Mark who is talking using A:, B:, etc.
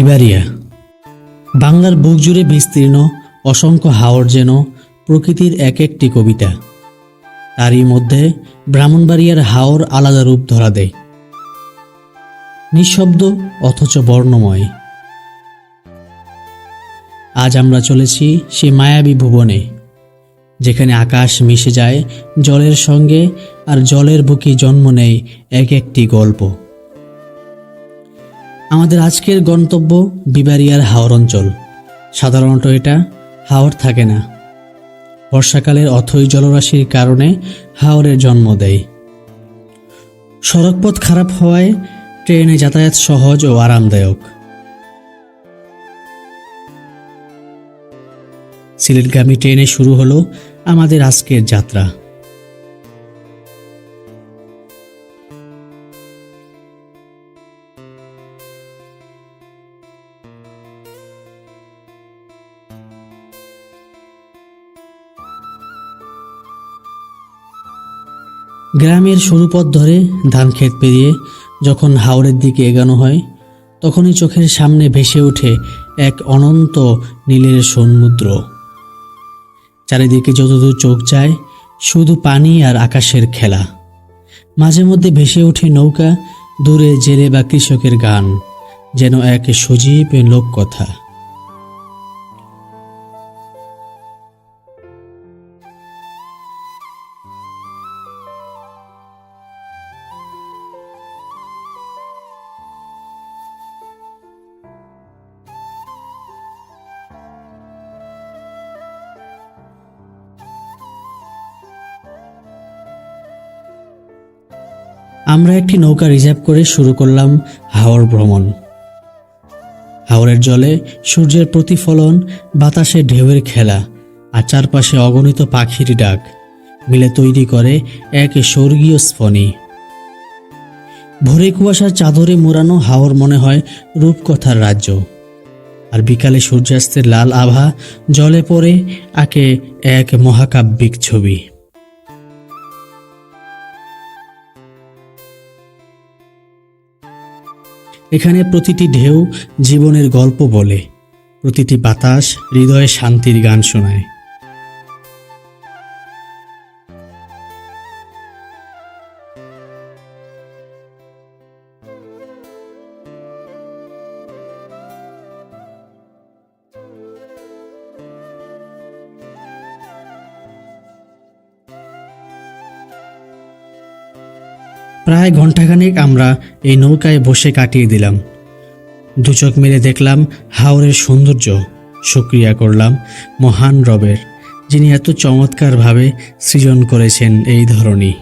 A: বিবারিয়া বাংলার বুক জুড়ে বিস্তীর্ণ, অসংখ্য হাওর যেন প্রকৃতির এক একটি কবিতা। তারই মধ্যে ব্রাহ্মণবাড়িয়ার হাওর আলাদা রূপ ধরা দেয়। নিঃশব্দ অথচ বর্ণময়। আজ আমরা চলেছি সেই মায়াবী ভুবনে, যেখানে আকাশ মিশে যায় জলের সঙ্গে আর জলের বুকে জন্ম নেয় এক একটি গল্প। আমাদের আজকের গন্তব্য বিবারিয়ার হাওর অঞ্চল। সাধারণত এটা হাওর থাকে না। বর্ষাকালের অথই জলরাশির কারণে হাওরের জন্ম দেয়। সড়কপথ খারাপ হওয়ায় ট্রেনে যাতায়াত সহজ ও আরামদায়ক। সিলেটগামী ট্রেনে শুরু হলো আমাদের আজকের যাত্রা। গ্রামের সরু পথ ধরে ধান ক্ষেত পেরিয়ে যখন হাওড়ের দিকে এগানো হয়, তখনই চোখের সামনে ভেসে ওঠে এক অনন্ত নীলের সমুদ্র চারিদিকে যতদূর চোখ যায়, শুধু পানি আর আকাশের খেলা। মাঝে মধ্যে ভেসে ওঠে নৌকা, দূরে জেলে বা কৃষকের গান, যেন এক সজীব লোককথা। আমরা একটি নৌকা রিজার্ভ করে শুরু করলাম হাওর ভ্রমণ। হাওরের জলে সূর্যের প্রতিফলন, বাতাসে ঢেউয়ের খেলা আর চারপাশে অগণিত পাখির ডাক মিলে তৈরি করে এক স্বর্গীয় স্ফনি ভোরে কুয়াশার চাদরে মোড়ানো হাওর মনে হয় রূপকথার রাজ্য। আর বিকালে সূর্যাস্তের লাল আভা জলে পড়ে আঁকে এক মহাকাব্যিক ছবি। এখানে প্রতিটি ঢেউ জীবনের গল্প বলে প্রতিটি বাতাস হৃদয়ে শান্তির গান শোনায়। প্রায় ঘণ্টাখানেক আমরা এই নৌকায় বসে কাটিয়ে দিলাম। দু চোখ মেলে দেখলাম হাওরের সৌন্দর্য। সুক্রিয়া করলাম মহান রবের, যিনি এত চমৎকারভাবে সৃজন করেছেন এই ধরনী